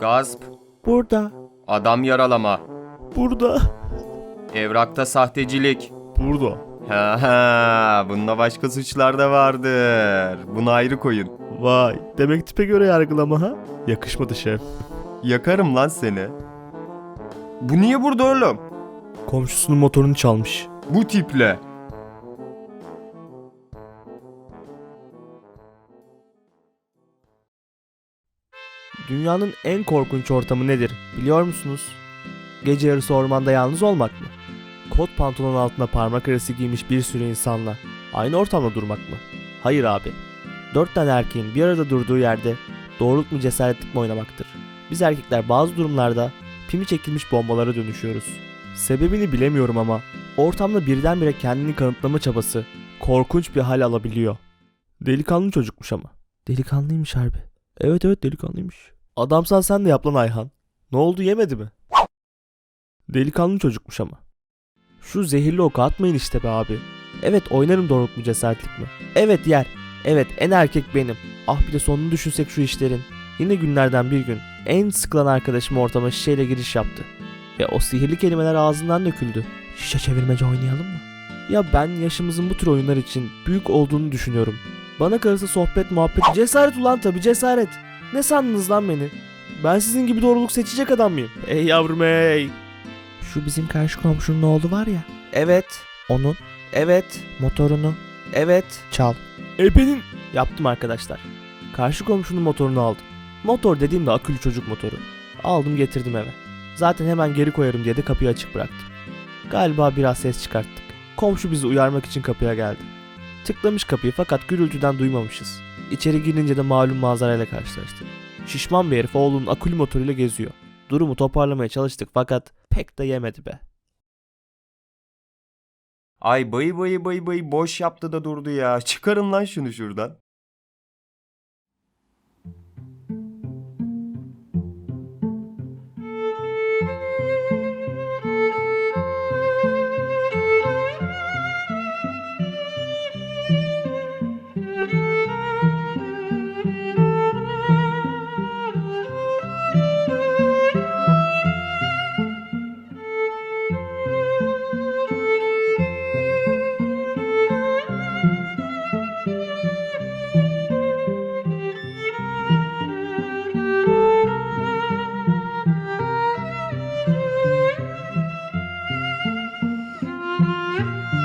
Gasp, Burada. adam yaralama, Burada. evrakta sahtecilik. Burada. Ha ha, bunda başka suçlar da vardır. Bunu ayrı koyun. Vay. Demek tipe göre yargılama ha? Yakışmadı şef. Yakarım lan seni. Bu niye burada oğlum? Komşusunun motorunu çalmış. Bu tiple. Dünyanın en korkunç ortamı nedir biliyor musunuz? Gece yarısı ormanda yalnız olmak mı? Kot pantolon altına parmak arası giymiş bir sürü insanla aynı ortamda durmak mı? Hayır abi. Dört tane erkeğin bir arada durduğu yerde doğruluk mu cesaretlik mi oynamaktır. Biz erkekler bazı durumlarda pimi çekilmiş bombalara dönüşüyoruz. Sebebini bilemiyorum ama ortamda birdenbire kendini kanıtlama çabası korkunç bir hal alabiliyor. Delikanlı çocukmuş ama. Delikanlıymış harbi. Evet evet delikanlıymış. Adamsan sen de yap lan Ayhan. Ne oldu yemedi mi? Delikanlı çocukmuş ama. Şu zehirli oku atmayın işte be abi. Evet oynarım doğruluk mu cesaretlik mi? Evet yer. Evet en erkek benim. Ah bir de sonunu düşünsek şu işlerin. Yine günlerden bir gün en sıkılan arkadaşım ortama şişeyle giriş yaptı. Ve o sihirli kelimeler ağzından döküldü. Şişe çevirmece oynayalım mı? Ya ben yaşımızın bu tür oyunlar için büyük olduğunu düşünüyorum. Bana kalırsa sohbet muhabbet cesaret ulan tabi cesaret. Ne sandınız lan beni? Ben sizin gibi doğruluk seçecek adam mıyım? Ey yavrum ey. Şu bizim karşı komşunun oğlu var ya. Evet. Onun. Evet. Motorunu. Evet. Çal. Ebenin. Yaptım arkadaşlar. Karşı komşunun motorunu aldım. Motor dediğimde akülü çocuk motoru. Aldım getirdim eve. Zaten hemen geri koyarım diye de kapıyı açık bıraktım. Galiba biraz ses çıkarttık. Komşu bizi uyarmak için kapıya geldi. Tıklamış kapıyı fakat gürültüden duymamışız. İçeri girince de malum manzarayla karşılaştık. Şişman bir herif oğlunun akülü motoruyla geziyor. Durumu toparlamaya çalıştık fakat pek de yemedi be. Ay bayı bayı bayı bayı boş yaptı da durdu ya. Çıkarın lan şunu şuradan. Música